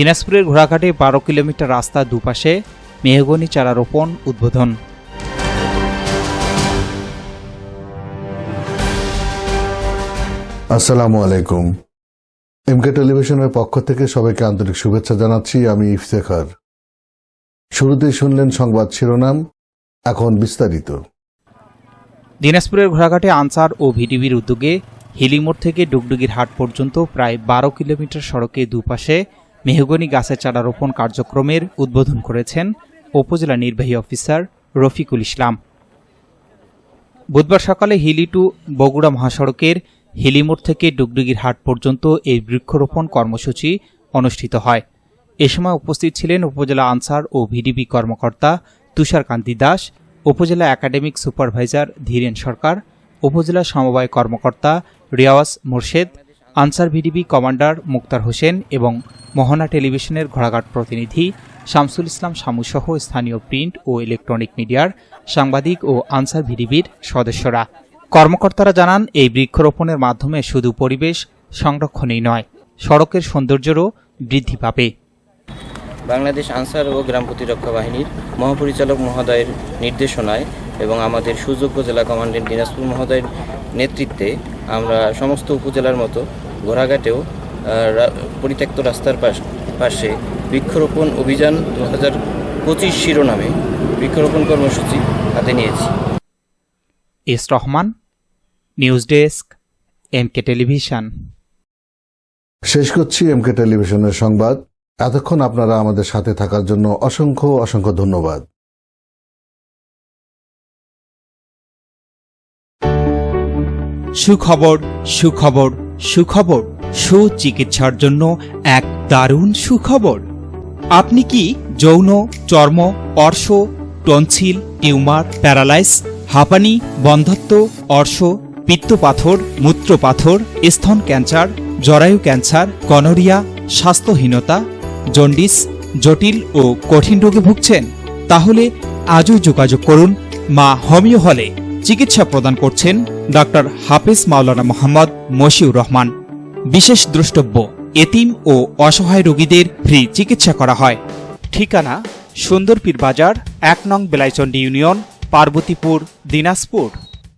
দিনাজপুরের ঘোড়াঘাটে বারো কিলোমিটার রাস্তা দুপাশে মেহগনি চারা রোপণ উদ্বোধন। আসসালামু আলাইকুম। এমকে টেলিভিশনের পক্ষ থেকে সবাইকে আন্তরিক শুভেচ্ছা জানাচ্ছি আমি ইফতেখার। শুরুতেই শুনলেন সংবাদ শিরোনাম এখন বিস্তারিত। দিনাজপুরের ঘোড়াঘাটে আনসার ও ভিডিবির উদ্যোগে হিলিমোড় থেকে ডুগডুগির হাট পর্যন্ত প্রায় বারো কিলোমিটার সড়কে দুপাশে মেহগনি গাছের চারা রোপণ কার্যক্রমের উদ্বোধন করেছেন উপজেলা নির্বাহী অফিসার রফিকুল ইসলাম। বুধবার সকালে হিলি টু বগুড়া মহাসড়কের হিলিমোড় থেকে ডুগডুগির হাট পর্যন্ত এই বৃক্ষরোপণ কর্মসূচি অনুষ্ঠিত হয়। এ সময় উপস্থিত ছিলেন উপজেলা আনসার ও ভিডিপি কর্মকর্তা তুষারকান্তি দাস, উপজেলা একাডেমিক সুপারভাইজার ধীরেন সরকার, উপজেলা সমবায় কর্মকর্তা রিয়াওয়াজ মোর্শেদ, আনসার ভিডিপি কমান্ডার মুক্তার হোসেন এবং মোহনা টেলিভিশনের ঘোড়াঘাট প্রতিনিধি শামসুল ইসলাম শামুসহ স্থানীয় প্রিন্ট ও ইলেকট্রনিক মিডিয়ার সাংবাদিক ও আনসার ভিডিবির সদস্যরা। কর্মকর্তারা জানান, এই বৃক্ষরোপণের মাধ্যমে শুধু পরিবেশ সংরক্ষণই নয়, সড়কের সৌন্দর্যেরও বৃদ্ধি পাবে। বাংলাদেশ আনসার ও গ্রাম প্রতিরক্ষা বাহিনীর মহাপরিচালক মহোদয়ের নির্দেশনায় এবং আমাদের সুযোগ্য জেলা কমান্ডেন্ট দিনাজপুর মহোদয়ের নেতৃত্বে আমরা সমস্ত উপজেলার মতো ঘোড়াঘাটেও পরিত্যক্ত রাস্তার পাশ- পাশে বৃক্ষরোপণ অভিযান দু হাজার পঁচিশ শিরোনামে বৃক্ষরোপণ কর্মসূচি হাতে নিয়েছি। S Rahman news desk MK television. শেষ করছি এমকে টেলিভিশনের সংবাদ। এতক্ষণ আপনারা আমাদের সাথে থাকার জন্য অসংখ্য অসংখ্য ধন্যবাদ। সুখবর সুখবর সুখবর। সুচিকিৎসার জন্য এক দারুণ সুখবর। আপনি কি যৌন, চর্ম, অর্শ, টনসিল, টিউমার, প্যারালাইস, হাঁপানি, বন্ধত্ব, অর্শ, পিত্তপাথর, মূত্রপাথর, স্তন ক্যান্সার, জরায়ু ক্যান্সার গনোরিয়া স্বাস্থ্যহীনতা, জন্ডিস, জটিল ও কঠিন রোগে ভুগছেন? তাহলে আজই যোগাযোগ করুন মা হোমিও হলে। চিকিৎসা প্রদান করছেন ডক্টর হাফিজ মাওলানা মোহাম্মদ মশিউর রহমান। বিশেষ দ্রষ্টব্য, এতিম ও অসহায় রোগীদের ফ্রি চিকিৎসা করা হয়। ঠিকানা, সুন্দরপীর বাজার, এক নং বেলাইচন্ডী ইউনিয়ন, পার্বতীপুর, দিনাজপুর।